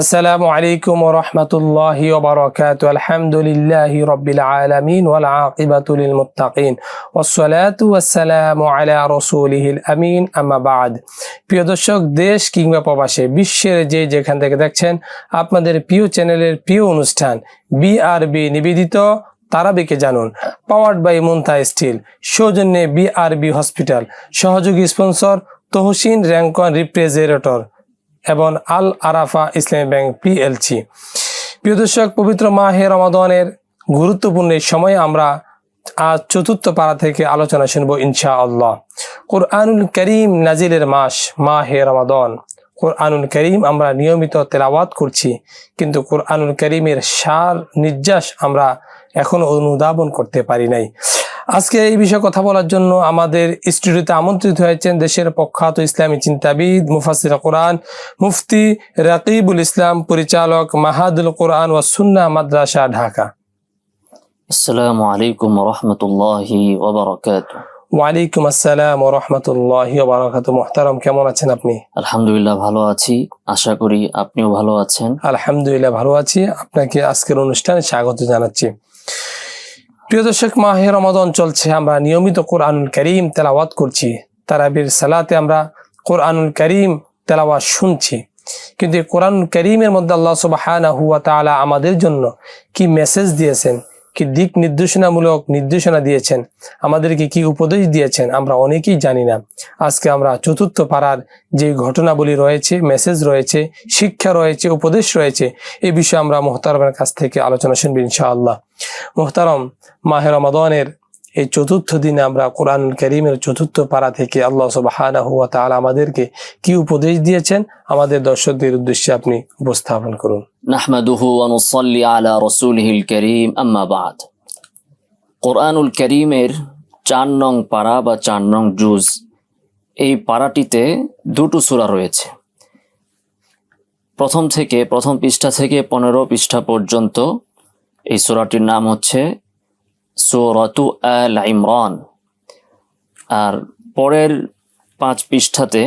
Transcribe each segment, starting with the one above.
আসসালামু আলাইকুম ওয়া রাহমাতুল্লাহি ওয়া বারাকাতুহু। আলহামদুলিল্লাহি রাব্বিল আলামিন ওয়াল আকিবাতু লিল মুত্তাকিন। ওয়াস সালাতু ওয়াস সালামু আলা রাসূলিহিল আমিন। আম্মা বাদ। প্রিয় দর্শক, দেশ কিংবা প্রবাসে, বিশ্বের যে যেখান থেকে দেখছেন, আপনাদের প্রিয় চ্যানেলের প্রিয় অনুষ্ঠান বিআরবি নিবেদিত তারাবিকে জানুন। Powered by Muntaha steel. সৌজন্যে বিআরবি হসপিটাল। সহযোগী স্পন্সর তহসিন র্যাঙ্কন রিপ্রেজারেটর। এবং আল আরাফা ইসলামী ব্যাংক পিএলসি। প্রিয় দর্শক, পবিত্র মাহে রমাদনের গুরুত্বপূর্ণ সময়ে আমরা আজ চতুর্থ পাড়া থেকে আলোচনা শুনব ইনশা আল্লাহ কোরআনুল করিম নাজিলের মাস, মাহে রমাদন। কোরআনুল করিম আমরা নিয়মিত তেলাওয়াত করছি, কিন্তু কোরআনুল করিমের সার নির্যাস আমরা এখনও অনুধাবন করতে পারি নাই। আজকে এই বিষয়ে কথা বলার জন্য আমাদের স্টুডিওতে আমন্ত্রিত হয়েছেন দেশের প্রখ্যাত ইসলামী চিন্তাবিদ মুফাসির কোরআন মুফতি রাকিবুল ইসলাম পরিচালক মাহাদুল কোরআন ও সুন্না মাদ্রাসা ঢাকা। আসসালামু আলাইকুম রহমতুল্লাহি ওয়ালাইকুম আসসালাম ও রহমতুল্লাহ মোহতারাম কেমন আছেন আপনি? আলহামদুলিল্লাহ ভালো আছি। আশা করি আপনিও ভালো আছেন। আলহামদুলিল্লাহ ভালো আছি। আপনাকে আজকের অনুষ্ঠানে স্বাগত জানাচ্ছি। প্রিয় দর্শক, মাহে রমাদন চলছে। আমরা নিয়মিত কোরআনুল করিম তেলাওয়াত করছি। তারাবির সালাতে আমরা কোরআনুল করিম তেলাওয়াত শুনছি। কিন্তু কোরআন করিমের মধ্যে আল্লাহ সুবাহ আমাদের জন্য কি মেসেজ দিয়েছেন? কি দিক নির্দেশনামূলক নির্দেশনা দিয়েছেন, আমাদেরকে কি উপদেশ দিয়েছেন আমরা অনেকেই জানি না। আজকে আমরা চতুর্থ পাড়ার যে ঘটনাবলী রয়েছে মেসেজ রয়েছে, শিক্ষা রয়েছে, উপদেশ রয়েছে, এ বিষয়ে আমরা মোহতারমের কাছ থেকে আলোচনা শুনবি ইনশাআল্লাহ। মোহতারম মাহের রমাদনের এই চতুর্থ দিনে আমরা কোরআন করিমের চতুর্থ পাড়া থেকে আল্লাহ সুবহানাহু ওয়া তাআলা আমাদেরকে কি উপদেশ দিয়েছেন? আমাদের দর্শকদের উদ্দেশ্যে আপনি উপস্থাপন করুন। নাহমাদুহু ওয়া নুসাল্লি আলা রাসূলিহিল কারীম, আম্মা বাদ। কোরআনুল করিমের চার নং পারা বা চার নং জুজ, এই পারাটিতে দুটো সূরা রয়েছে। প্রথম থেকে, প্রথম পৃষ্ঠা থেকে পনেরো পৃষ্ঠা পর্যন্ত এই সূরাটির নাম হচ্ছে সূরাতু আল ইমরান। আর পরের পাঁচ পৃষ্ঠাতে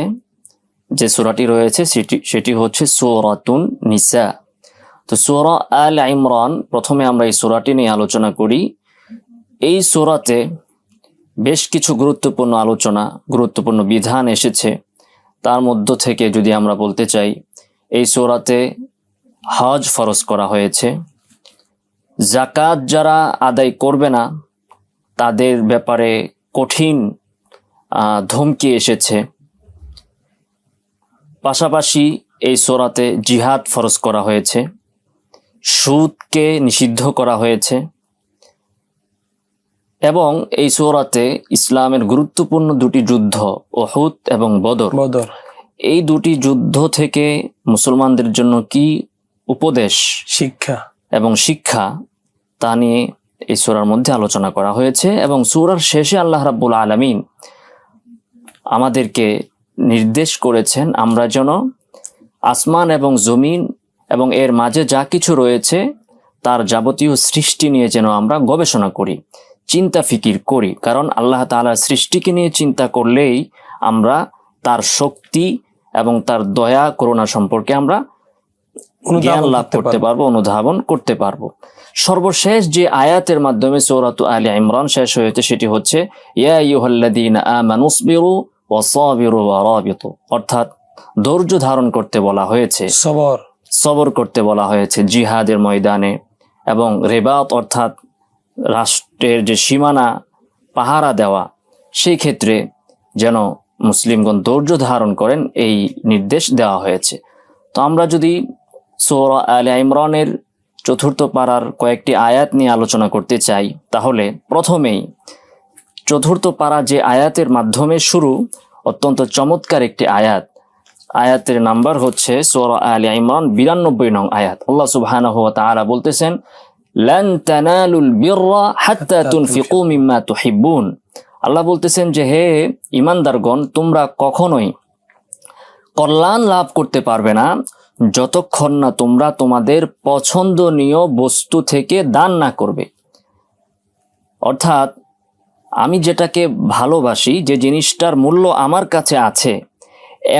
যে সূরাটি রয়েছে, সেটি সেটি হচ্ছে সূরাতুন নিসা। তো সূরা আল ইমরান, প্রথমে আমরা এই সূরাটি নিয়ে আলোচনা করি। এই সোরাতে বেশ কিছু গুরুত্বপূর্ণ আলোচনা, গুরুত্বপূর্ণ বিধান এসেছে। তার মধ্য থেকে যদি আমরা বলতে চাই, এই সোরাতে হজ ফরজ করা হয়েছে। জাকাত যারা আদায় করবে না তাদের ব্যাপারে কঠিন ধমকি এসেছে। পাশাপাশি এই সোরাতে জিহাদ ফরজ করা হয়েছে। সুদকে নিষিদ্ধ করা হয়েছে। এবং এই সোরাতে ইসলামের গুরুত্বপূর্ণ দুটি যুদ্ধ ওহুদ এবং বদর। বদর। এই দুটি যুদ্ধ থেকে মুসলমানদের জন্য কি উপদেশ? শিক্ষা। এবং শিক্ষা তা নিয়ে এই সূরার মধ্যে আলোচনা করা হয়েছে এবং সূরার শেষে আল্লাহ রাব্বুল আলামিন আমাদেরকে নির্দেশ করেছেন আমরা যেন আসমান এবং জমিন এবং এর মাঝে যা কিছু রয়েছে তার যাবতীয় সৃষ্টি নিয়ে যেন আমরা গবেষণা করি চিন্তা ফিকির করি কারণ আল্লাহ তাআলার সৃষ্টিকে নিয়ে চিন্তা করলেই আমরা তার শক্তি এবং তার দয়া করুণা সম্পর্কে আমরা জ্ঞান লাভ করতে। পারব অনুধাবন করতে পারব সর্বশেষ যে আয়াতের মাধ্যমে সৌরাতু আলী ইমরান শেষ হয়েছে সেটি হচ্ছে অর্থাৎ ধৈর্য ধারণ করতে বলা হয়েছে। সবর। সবর করতে বলা হয়েছে জিহাদের ময়দানে এবং রেবাত অর্থাৎ রাষ্ট্রের যে সীমানা পাহারা দেওয়া সেই ক্ষেত্রে যেন মুসলিমগণ ধৈর্য ধারণ করেন এই নির্দেশ দেওয়া হয়েছে। তো আমরা যদি সৌরা আলে ইমরানের চতুর্থ পাড়ার কয়েকটি আয়াত নিয়ে আলোচনা করতে চাই। তাহলে প্রথমেই চতুর্থ পাড়া যে আয়াতের মাধ্যমে শুরু অত্যন্ত চমৎকার একটি আয়াত। আয়াতের নাম্বার হচ্ছে সোরা আলী ইমরান বিরানব্বই নং আয়াত। আল্লাহ তাআলা বলতেছেন লান তানালুল বিররা হাত্তা তুনফিকু। মিম্মা তুহিব্বুন। আল্লাহ বলতেছেন যে হে ইমানদারগণ তোমরা কখনোই কল্যাণ লাভ করতে পারবে না। যতক্ষণ না তোমরা তোমাদের পছন্দনীয় বস্তু থেকে দান না করবে। অর্থাৎ, আমি যেটাকে ভালোবাসি, যে জিনিসটার মূল্য আমার কাছে আছে,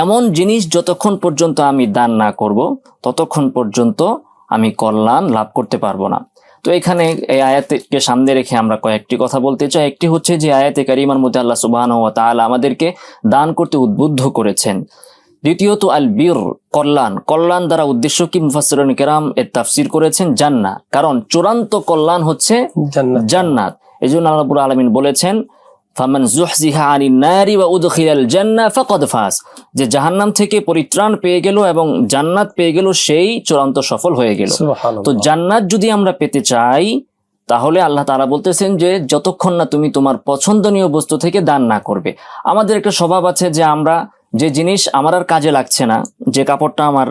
এমন জিনিস যতক্ষণ পর্যন্ত আমি দান না করব, ততক্ষণ পর্যন্ত আমি কল্যাণ লাভ করতে পারব না। তো এখানে এই আয়াতকে সামনে রেখে আমরা কয়েকটি কথা বলতে চাই। একটি হচ্ছে যে আয়াতে কারিমার মধ্যে আল্লাহ সুবাহ তাআলা আমাদেরকে দান করতে উদ্বুদ্ধ করেছেন। দ্বিতীয়ত আল বীর কল্যাণ। কল্যাণ দ্বারা উদ্দেশ্য কি মুফাসসিরুন কেরাম এর তাফসির করেছেন? জান্নাহ কারণ চূড়ান্ত কল্যাণ হচ্ছে জান্নাত। এই জন্য আল্লাহ আলামিন বলেছেন ফামান জুহজিহা আনিন নারি ওয়া উদখিলাল জান্নাহ ফাকাদ ফাজ। যে জাহান্নাম থেকে পরিত্রাণ পেয়ে গেল এবং জান্নাত পেয়ে গেল সেই চূড়ান্ত সফল হয়ে গেল। তো জান্নাত যদি আমরা পেতে চাই তাহলে আল্লাহ তাআলা বলতেছেন যে যতক্ষণ না তুমি তোমার পছন্দনীয় বস্তু থেকে দান না করবে। আমাদের একটা স্বভাব আছে যে আমরা যে জিনিস আমার আর কাজে লাগছে না যে কাপড়টা আমার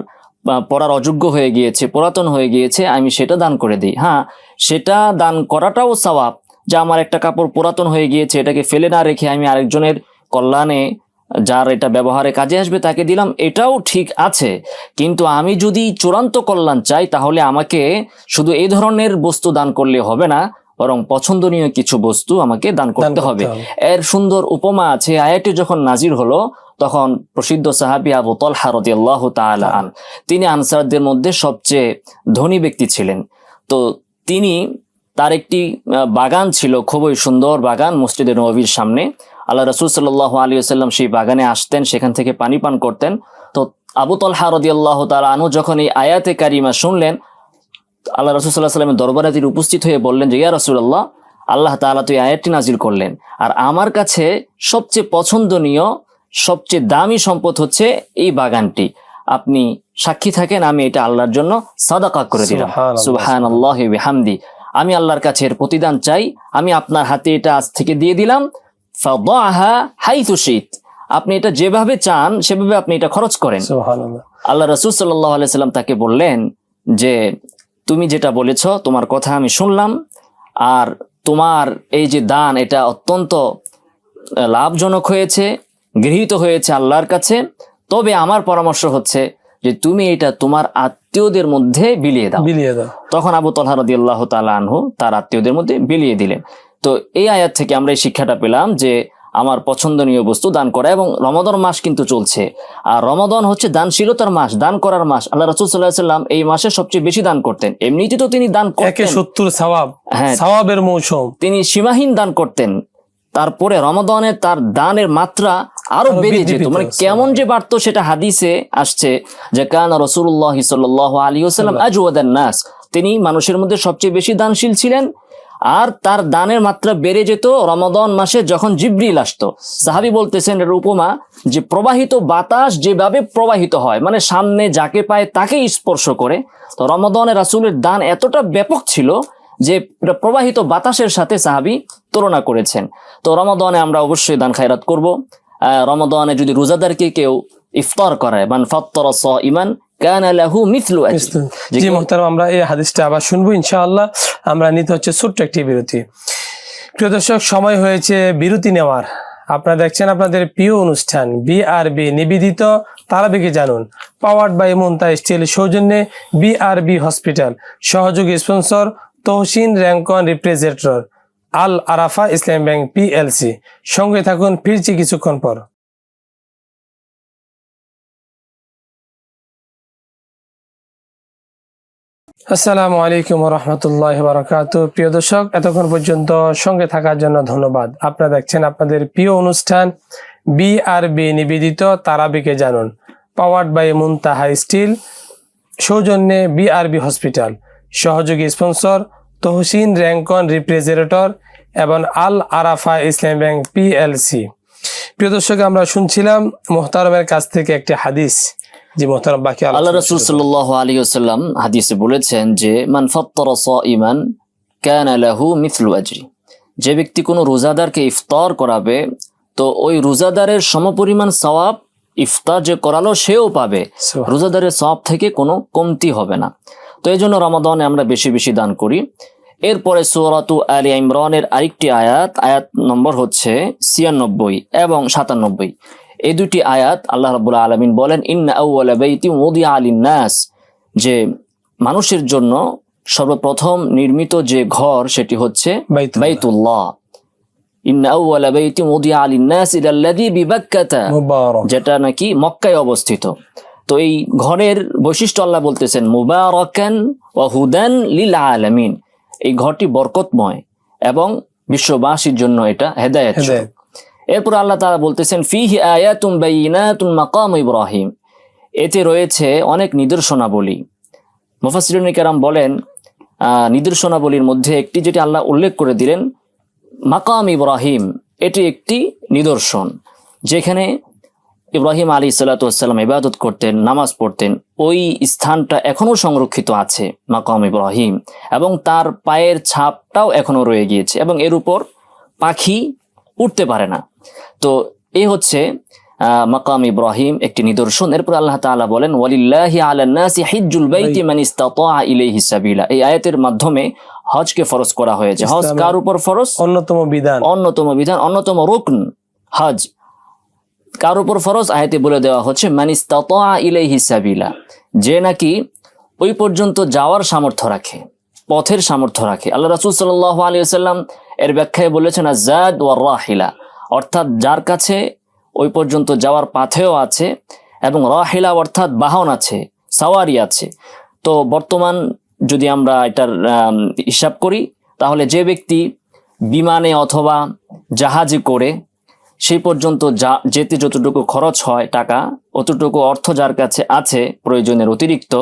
পরার অযোগ্য হয়ে গিয়েছে পুরাতন হয়ে গিয়েছে আমি সেটা দান করে দিই। হ্যাঁ সেটা দান করাটাও সওয়াব যে আমার একটা কাপড় পুরাতন হয়ে গিয়েছে এটাকে ফেলে না রেখে আমি আরেকজনের কল্যাণে যার এটা ব্যবহারে কাজে আসবে তাকে দিলাম এটাও ঠিক আছে। কিন্তু আমি যদি চূড়ান্ত কল্যাণ চাই তাহলে আমাকে শুধু এই ধরনের বস্তু দান করলে হবে না বরং পছন্দনীয় কিছু বস্তু আমাকে দান করতে হবে। এর সুন্দর উপমা আছে আয়াটি যখন নাজির হলো তখন প্রসিদ্ধ সাহাবি আবু তলহা রাদিয়াল্লাহু তাআলা আন তিনি আনসারদের মধ্যে সবচেয়ে ধনী ব্যক্তি ছিলেন। তো তিনি তার একটি বাগান ছিল খুবই সুন্দর বাগান মসজিদে নবীর সামনে। আল্লাহ রসুল সাল্লাহ আলী আসাল্লাম সেই বাগানে আসতেন সেখান থেকে পানি পান করতেন। তো আবু তলহা রদিয়াল্লাহ তালা আনু যখন এই আয়াতে কারিমা শুনলেন আল্লাহ রসুল সাল্লাহ সাল্লামের দরবারে তিনি উপস্থিত হয়ে বললেন যে ইয়া রসুল্লাহ আল্লাহ তাআলা তো এই আয়াতটি নাজিল করলেন। আর আমার কাছে সবচেয়ে পছন্দনীয় সবচেয়ে দামি সম্পদ হচ্ছে এই বাগানটি। আপনি সাক্ষী থাকেন আমি এটা আল্লাহর জন্য সাদাকা করে দিলাম। সুবহান আল্লাহ বিহামদি। আমি আল্লাহর কাছে এর প্রতিদান চাই আমি আপনার হাতে এটা আজ থেকে দিয়ে দিলাম। ফাদাহা হাইথু শিত। আপনি এটা যেভাবে চান সেভাবে আপনি এটা খরচ করেন। আল্লাহ রসুল সাল্লাহ আলাইসাল্লাম তাকে বললেন যে তুমি যেটা বলেছ তোমার কথা আমি শুনলাম। আর তোমার এই যে দান এটা অত্যন্ত লাভজনক হয়েছে। গৃহীত হয়েছে আল্লাহর কাছে তবে আমার পরামর্শ হচ্ছে যে তুমি এটা তোমার আত্মীয়দের মধ্যে বিলিয়ে দাও। বিলিয়ে দাও। তখন আবু তলহা রদি আল্লাহ আনহু তার আত্মীয়দের মধ্যে বিলিয়ে দিলেন। তো এই আয়াত থেকে আমরা এই শিক্ষাটা পেলাম যে আমার পছন্দনীয় বস্তু দান করা এবং রমাদন মাস কিন্তু চলছে। আর রমাদন হচ্ছে দানশীলতার মাস দান করার মাস। আল্লাহ রসুল সাল্লাহ সাল্লাম এই মাসে সবচেয়ে বেশি দান করতেন। এমনিতে তো তিনি দান করতেন। সত্তর সওয়াব। হ্যাঁ। সওয়াবের মৌসুম। তিনি সীমাহীন দান করতেন। তারপরে রমাদানে তার দানের মাত্রা আরও বেড়ে যেত। মানে কেমন যে বাড়তো সেটা হাদিসে আসছে যে কান রসুল্লাহ সাল্লাহ আলী ওসাল্লাম আজওয়াদান নাস। তিনি মানুষের মধ্যে সবচেয়ে বেশি দানশীল ছিলেন আর তার দানের মাত্রা বেড়ে যেত রমাদন মাসে যখন জিব্রিল আসতো। সাহাবি বলতেছেন এর উপমা যে প্রবাহিত বাতাস যেভাবে প্রবাহিত হয় মানে সামনে যাকে পায় তাকেই স্পর্শ করে। তো রমাদনে রাসূলের দান এতটা ব্যাপক ছিল যে প্রবাহিত বাতাসের সাথে সাহাবি তুলনা করেছেন। তো রমাদনে আমরা অবশ্যই দান খায়রাত করব। রমাদনে যদি রোজাদারকে কেউ ইফতার করায় মান ফাত্তর ইমান জি মোহতারাম আমরা এই হাদিসটা আবার শুনব ইনশাআল্লাহ। আমরা নিতে হচ্ছে ছোট্ট একটি বিরতি। প্রিয় দর্শক সময় হয়েছে বিরতি নেওয়ার। আপনারা দেখছেন আপনাদের প্রিয় অনুষ্ঠান বিআরবি নিবেদিত তারাবিকে জানুন। পাওয়ার্ড বাই মুন্তা স্টিল সৌজন্যে বিআরবি হসপিটাল। সহযোগী sponsor Tahsin Rancon রিপ্রেজেন্টেটর। Al Arafah Islami bank PLC. সঙ্গে থাকুন, ফিরছি কিছুক্ষণ পর। আসসালামু আলাইকুম রহমতুল্লাহ বারকাত প্রিয় দর্শক, এতক্ষণ পর্যন্ত সঙ্গে থাকার জন্য ধন্যবাদ। আপনারা দেখছেন আপনাদের প্রিয় অনুষ্ঠান বিআরবি নিবেদিত তারাবিকে জানুন, পাওয়ার্ড বাই মুনতাহা স্টিল, সৌজন্যে বিআরবি হসপিটাল। সহযোগী স্পন্সর তহসিন র্যাঙ্কন রিপ্রেজেন্টেটর এবং আল আরাফা ইসলাম ব্যাংক পিএলসি। প্রিয় দর্শক আমরা শুনছিলাম মোহতারমের কাছ থেকে একটি হাদিস জি মোহতারম বাকি আল্লাহ রসুল সাল্লাহ আলী আসাল্লাম হাদিসে বলেছেন যে মান ফাত্তর ইমান কানা লাহু মিথলু আজরি। যে ব্যক্তি কোনো রোজাদারকে ইফতার করাবে তো ওই রোজাদারের সমপরিমাণ সওয়াব ইফতার যে করালো সেও পাবে। রোজাদারের সওয়াব থেকে কোনো কমতি হবে না। তো এই জন্য রমাদানে আমরা বেশি বেশি দান করি। এরপরে সৌরাতু আলী ইমরানের আরেকটি আয়াত আয়াত নম্বর হচ্ছে ছিয়ানব্বই এবং সাতানব্বই। এই দুটি আয়াত আল্লাহ রাবুল্লাহ আলমিন বলেন ইন্না আলিন নাস যে মানুষের জন্য সর্বপ্রথম নির্মিত যে ঘর সেটি হচ্ছে বাইতুল্লাহ। যেটা নাকি মক্কায় অবস্থিত। তো এই ঘরের বৈশিষ্ট্য আল্লাহ বলতেছেন মুবারাকান ওয়া হুদান লিল আলামিন। এই ঘরটি বরকতময় এবং বিশ্ববাসীর জন্য এটা হেদায়েত। এরপর আল্লাহ তারা বলতেছেন ফিহি আয়াতুম বাইয়িনাতুন মাকাম ইব্রাহিম। এতে রয়েছে অনেক নিদর্শনাবলী। মুফাসসিরুন কেরাম বলেন আহ, নিদর্শনাবলীর মধ্যে একটি যেটি আল্লাহ উল্লেখ করে দিলেন মাকাম ইব্রাহিম। এটি একটি নিদর্শন যেখানে ইব্রাহিম আলী সাল্লাতাম ইবাদত করতেন নামাজ পড়তেন ওই স্থানটা এখনও সংরক্ষিত আছে মাকাম ইব্রাহিম এবং তার পায়ের ছাপটাও এখনও রয়ে গিয়েছে এবং এর উপর পাখি উঠতে পারে না। তো এই হচ্ছে মাকাম ইব্রাহিম একটি নিদর্শন। এরপর আল্লাহ তাআলা বলেন ওয়ালিল্লাহি আলান নাসি হিজ্জুল বাইতি মান ইসতাতা ইলাইহি সাবিলা। এই আয়াতের মাধ্যমে হজকে ফরজ করা হয়েছে। হজ কার উপর ফরজ? অন্যতম বিধান। অন্যতম বিধান অন্যতম রুকন হজ। কার উপর ফরজ? আয়াতে বলে দেওয়া হচ্ছে মানিস মানিস্তাতা ইলাইহি সাবিলা যে নাকি ওই পর্যন্ত যাওয়ার সামর্থ্য রাখে, পথের সামর্থ্য রাখে। আল্লাহ রাসূল সাল্লাল্লাহু আলাইহি সাল্লাম এর ব্যাখ্যায় বলেছেন আজাদ ওয়ার রাহিলা অর্থাৎ যার কাছে ওই পর্যন্ত যাওয়ার পাথেও আছে, এবং রাহিলা অর্থাৎ বাহন আছে, সাওয়ারি আছে। তো বর্তমান যদি আমরা এটার হিসাব করি, তাহলে যে ব্যক্তি বিমানে অথবা জাহাজে করে সেই পর্যন্ত যা যেতে যতটুকু খরচ হয় টাকা, অতটুকু অর্থ যার কাছে আছে প্রয়োজনের অতিরিক্ত,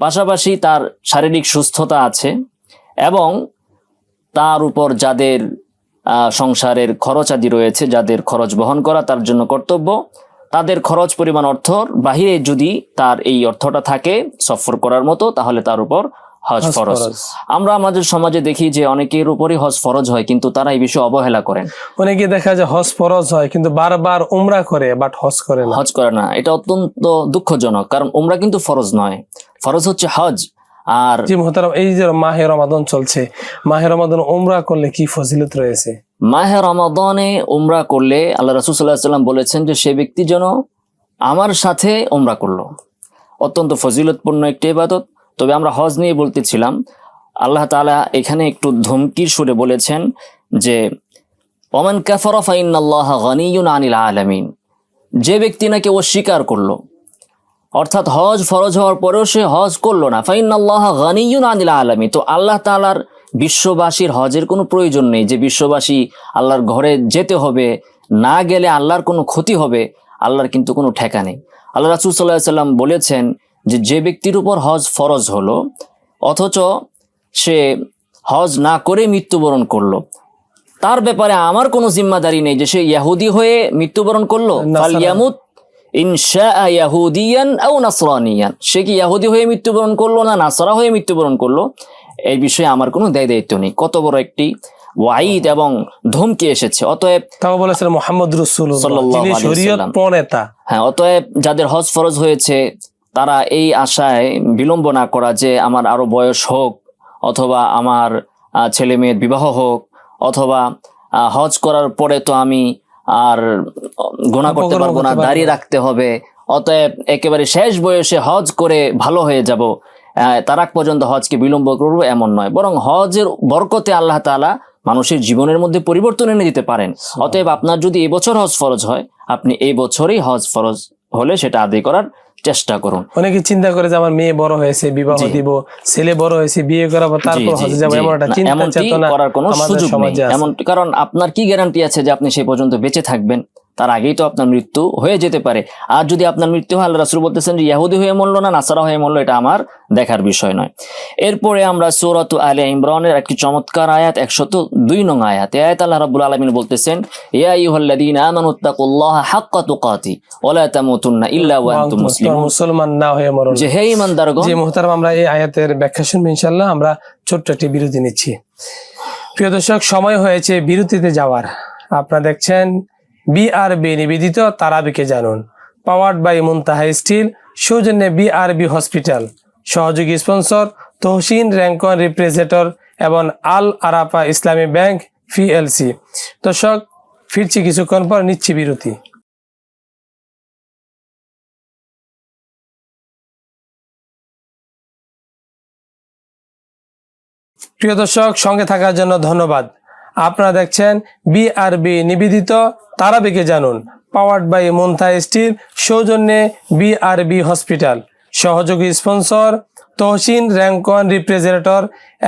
পাশাপাশি তার শারীরিক সুস্থতা আছে এবং তার উপর যাদের সংসারের খরচ আদি রয়েছে, যাদের খরচ বহন করা তার জন্য কর্তব্য, তাদের খরচ পরিমাণ অর্থর বাহিরে যদি তার এই অর্থটা থাকে সফর করার মতো, তাহলে তার উপর হজ ফরজ। আমরা আমাদের সমাজে দেখি যে অনেকের উপরই হজ ফরজ হয় কিন্তু তারা এই বিষয়ে অবহেলা করেন। অনেকে দেখা যায় হজ ফরজ হয় কিন্তু বারবার উমরা করে বাট হজ করে না। হজ করে না। এটা অত্যন্ত দুঃখজনক কারণ উমরা কিন্তু ফরজ নয়। ফরজ হচ্ছে হজ আর জি মোহতারাম এই যে মাহে রমাদন চলছে মাহে রমাদন উমরা করলে কি ফজিলত রয়েছে? মাহে রমাদনে উমরা করলে আল্লাহ রসুল সাল্লাহ সাল্লাম বলেছেন যে সে ব্যক্তি যেন আমার সাথে উমরা করল। অত্যন্ত ফজিলতপূর্ণ একটি ইবাদত। তবে আমরা হজ নিয়ে বলতেছিলাম, আল্লাহ তাআলা এখানে একটু ধমকির সুরে বলেছেন যে, ওমান কাফার ফাইনাল্লাহ গনিয়ুন আনিল আলামিন। যে ব্যক্তি নাকি অস্বীকার করল, অর্থাৎ হজ ফরজ হওয়ার পরেও সে হজ করল না ফাইনাল্লাহ গানিয়ুন আনিল আলামী তো আল্লাহ তাআলার বিশ্ববাসীর হজের কোনো প্রয়োজন নেই, যে বিশ্ববাসী আল্লাহর ঘরে যেতে হবে, না গেলে আল্লাহর কোনো ক্ষতি হবে, আল্লাহর কিন্তু কোনো ঠেকা নেই। আল্লাহ রাসুল সাল্লাহ সাল্লাম বলেছেন যে যে ব্যক্তির উপর হজ ফরজ হলো অথচ সে হজ না করে মৃত্যুবরণ করল। তার ব্যাপারে আমার কোনো জিম্মাদারি নেই যে সে ইয়াহুদি হয়ে মৃত্যুবরণ করল। ফালিয়ামুত ইয়াহুদিয়ান আও নাসরানিয়ান। সে কি ইয়াহুদি হয়ে মৃত্যুবরণ করল না নাসরা হয়ে মৃত্যুবরণ করল? এই বিষয়ে আমার কোনো দায় দায়িত্ব নেই। কত বড় একটি ওয়াইদ এবং ধমকি এসেছে। অতএব তাও বলেছেন মোহাম্মদ রসুল্লাহ সাল্লাল্লাহু আলাইহি শরীয়ত হ্যাঁ অতএব যাদের হজ ফরজ হয়েছে তারা এই আশায় বিলম্ব না করা যে আমার আরও বয়স হোক অথবা আমার ছেলে মেয়ের বিবাহ হোক অথবা হজ করার পরে তো আমি আর গোনা করতে পারব না দাঁড়িয়ে রাখতে হবে। অতএব একেবারে শেষ বয়সে হজ করে ভালো হয়ে যাব। আহ, তার আগ পর্যন্ত হজকে বিলম্ব করব এমন নয়। বরং হজের বরকতে আল্লাহ তাআলা মানুষের জীবনের মধ্যে পরিবর্তন এনে দিতে পারেন। অতএব আপনার যদি এবছর হজ ফরজ হয় আপনি এই বছরই হজ ফরজ হলে সেটা আদায় করার চেষ্টা করুন। অনেকে চিন্তা করে যে আমার মেয়ে বড় হয়েছে বিবাহ দিব ছেলে বড় হয়েছে বিয়ে করাবো তারপর হজে যাব এমন একটা চিন্তা চেতনা করার কোনো সুযোগ নেই। এমন কারণ আপনার কি গ্যারান্টি আছে যে আপনি সেই পর্যন্ত বেঁচে থাকবেন? তার আগেই তো আপনার মৃত্যু হয়ে যেতে পারে। আর যদি আপনার মৃত্যু হয় আল্লাহ রাসূল বলতেছেন যে ইহুদি হয়ে মরলো না নাসারা হয়ে মরলো এটা আমার দেখার বিষয় নয়। এরপরে আমরা সূরাতু আলে ইমরানের একটি চমৎকার আয়াত একশত দুই নং আয়াত। আয়াত আল্লাহ রাব্বুল আলামিন বলতেছেন ইয়া আইয়ুহাল্লাযীনা আমানুত্তাকুল্লাহা হাক্কা তুকাতি ওয়া তামুতুন্না ইল্লা ওয়া আনতুম মুসলিমুন। মুসলমান না হয়ে মরণ। যে হে ঈমানদারগণ যে মোহতারাম আমরা এই আয়াতের ব্যাখ্যা শুনব আমরা ছোট্ট একটি বিরতি নিচ্ছি। প্রিয় দর্শক সময় হয়েছে বিরতিতে যাওয়ার। আপনারা দেখছেন বিআরবি নিবেদিত তারাবিকে জানুন। পাওয়ার্ড বাই মুনতাহা স্টিল সৌজন্যে বিআরবি হসপিটাল সহযোগী স্পন্সর তহসিন র্যাঙ্কন রিপ্রেজেন্টর এবং আল আরাফা ইসলামী ব্যাংক পিএলসি দর্শক, ফিরছি কিছুক্ষণ পর নিচ্ছি বিরতি। প্রিয় দর্শক, সঙ্গে থাকার জন্য ধন্যবাদ। আপনারা দেখছেন বিআরবি নিবেদিত তারাবিকে জানুন পাওয়ার্ড বাই মুন্থা স্টিল সৌজন্যে বিআরবি হসপিটাল সহযোগী স্পন্সর তহসিন র্যাঙ্কন রিপ্রেজেন্টেটর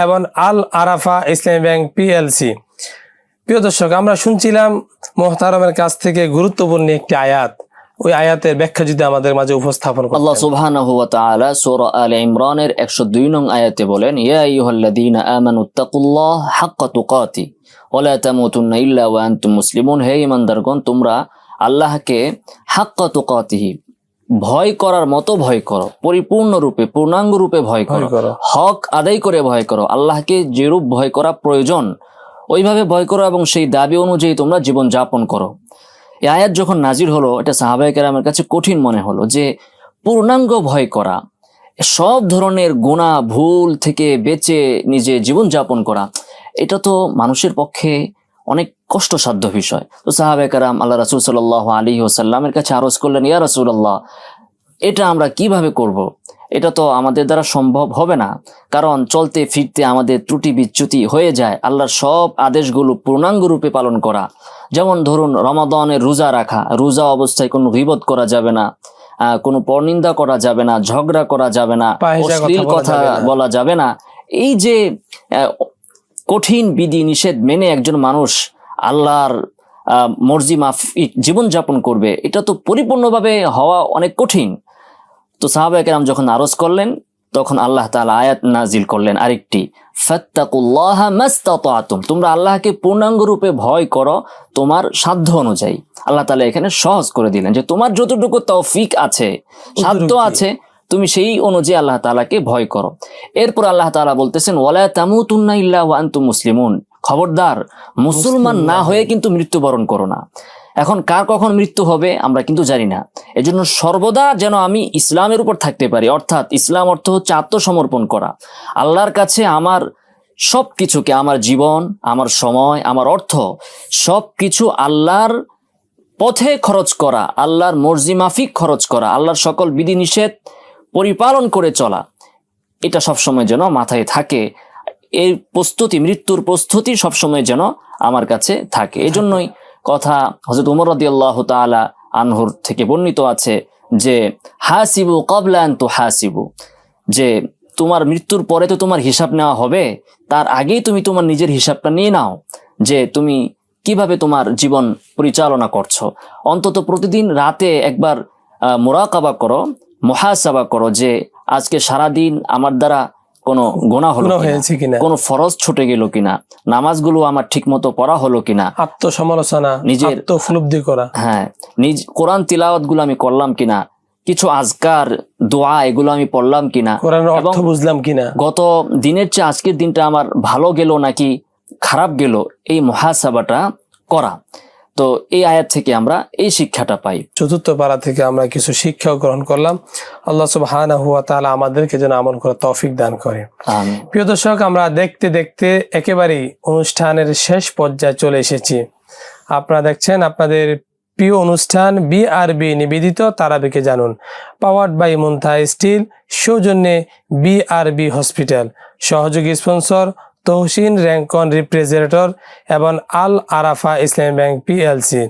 এবং আল আরাফা ইসলামী ব্যাংক পিএলসি প্রিয় দর্শক, আমরা শুনছিলাম মোহতারমের কাছ থেকে গুরুত্বপূর্ণ একটি আয়াত। ওই আয়াতের ব্যাখ্যা যদি আমাদের মাঝে উপস্থাপন আল্লাহ সুবহানাহু ওয়া তাআলা সূরা আলে ইমরানের 102 নং আয়াতে বলেন, ইয়া আইয়ুহাল্লাযীনা আমানুত্তাকুল্লাহ হাক্কা তুকাতি। তামুতুন্না ইল্লা মুসলিমুন। হে ঈমানদারগণ তোমরা আল্লাহকে হাক্কা তুকাতিহি ভয় করার মতো ভয় করো পরিপূর্ণ রূপে পূর্ণাঙ্গ রূপে ভয় করো। হক আদায় করে ভয় করো আল্লাহকে যেরূপ ভয় করা প্রয়োজন ওইভাবে ভয় করো এবং সেই দাবি অনুযায়ী তোমরা জীবন যাপন করো। এই আয়াত যখন নাজির হলো এটা সাহাবাই কেরামের কাছে কঠিন মনে হলো যে পূর্ণাঙ্গ ভয় করা সব ধরনের গুণা ভুল থেকে বেঁচে নিজে জীবন যাপন করা এটা তো মানুষের পক্ষে অনেক কষ্টসাধ্য বিষয়। তো সাহাবে কারাম আল্লাহ রাসুল সাল্লাহ আলী ওসাল্লামের কাছে আরজ করলেন ইয়া রাসুল্লাহ এটা আমরা কীভাবে করব। এটা তো আমাদের দ্বারা সম্ভব হবে না। কারণ চলতে ফিরতে আমাদের ত্রুটি বিচ্যুতি হয়ে যায়। আল্লাহর সব আদেশগুলো পূর্ণাঙ্গ রূপে পালন করা। যেমন ধরুন রমাদনের রোজা রাখা। রোজা অবস্থায় কোনো গিবত করা যাবে না। আহ, কোনো পরনিন্দা করা যাবে না। ঝগড়া করা যাবে না। কথা অশ্লীল বলা কথা যাবে না। বলা যাবে না। এই যে আহ, কঠিন বিধি নিষেধ মেনে একজন মানুষ আল্লাহর মর্জি মাফিক জীবনযাপন করবে এটা তো পরিপূর্ণভাবে হওয়া অনেক কঠিন। তো সাহাবাহাম যখন আরজ করলেন তখন আল্লাহ তাআলা আয়াত নাজিল করলেন আরেকটি ফাত্তাকুল্লাহ তোমরা আল্লাহকে পূর্ণাঙ্গ রূপে ভয় করো তোমার সাধ্য অনুযায়ী। আল্লাহ তাআলা এখানে সহজ করে দিলেন যে তোমার যতটুকু তৌফিক আছে সাধ্য আছে তুমি সেই অনুযায়ী আল্লাহ তাআলাকে ভয় করো। এরপর আল্লাহ তাআলা বলতেছেন, ওয়ালা তামুতুন্না ইল্লা ওয়া আনতুম মুসলিমুন। খবরদার, মুসলমান না হয়ে কিন্তু মৃত্যুবরণ করো না। এখন কার কখন মৃত্যু হবে আমরা কিন্তু জানি না। এজন্য সর্বদা যেন আমি ইসলামের উপর থাকতে পারি, অর্থাৎ ইসলাম অর্থ হচ্ছে আত্মসমর্পণ করা। আল্লাহর কাছে আমার সব কিছুকে আমার জীবন, আমার সময়, আমার অর্থ সব কিছু আল্লাহর পথে খরচ করা, আল্লাহর মর্জি মাফিক খরচ করা, আল্লাহর সকল বিধিনিষেধ পরিপালন করে চলা। এটা সবসময় যেন মাথায় থাকে। এই প্রস্তুতি, মৃত্যুর প্রস্তুতি সবসময় যেন আমার কাছে থাকে। এই জন্যই কথা হজরত উমর রাদিয়াল্লাহু তাআলা আনহুর থেকে বর্ণিত আছে যে, হাসিবু কবলান তো হাসিবু যে, তোমার মৃত্যুর পরে তো তোমার হিসাব নেওয়া হবে। তার আগেই তুমি তোমার নিজের হিসাবটা নিয়ে নাও যে, তুমি কীভাবে তোমার জীবন পরিচালনা করছ। অন্তত প্রতিদিন রাতে একবার মোরাকাবা করো। মহাসাবা করো যে আজকে সারাদিন আমার দ্বারা কোনো গোনা হলো হয়েছে কিনা? কোনো ফরজ ছুটে গেল কিনা নামাজগুলো আমার ঠিক মতো পড়া হলো কিনা আত্মসমালোচনা নিজের- আত্মফুলব্ধি করা। হ্যাঁ নিজ কোরআন তিলাওয়াতগুলো আমি করলাম কিনা কিছু আজকার দোয়া এগুলো আমি পড়লাম কিনা অর্থ বুঝলাম কিনা? গত দিনের চেয়ে আজকের দিনটা আমার ভালো গেল নাকি খারাপ গেল এই মহাসাবাটা করা। তো এই আয়াত থেকে আমরা এই শিক্ষাটা পাই। চতুর্থ পারা থেকে আমরা কিছু শিক্ষাও গ্রহণ করলাম। আল্লাহ সুবহানাহু ওয়া তাআলা আমাদেরকে যেন আমল করার তৌফিক দান করে। প্রিয় দর্শক আমরা দেখতে দেখতে একেবারেই অনুষ্ঠানের শেষ পর্যায়ে চলে এসেছি। আপনারা দেখছেন আপনাদের প্রিয় অনুষ্ঠান বিআরবি নিবেদিত তারাবিকে জানুন। পাওয়ার্ড বাই মুন্থা স্টিল সৌজন্যে বি বিআরবি হসপিটাল। সহযোগী স্পন্সর তহসিন র্যাঙ্কন রিপ্রেজেন্টেটর এবং আল আরাফা ইসলামী ব্যাংক পিএলসি।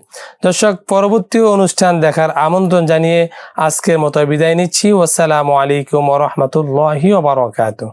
দর্শক, পরবর্তী অনুষ্ঠান দেখার আমন্ত্রণ জানিয়ে আজকের মতো বিদায় নিচ্ছি। ওসালামু আলাইকুম রহমতুল্লাহি ওবরাকাতুহ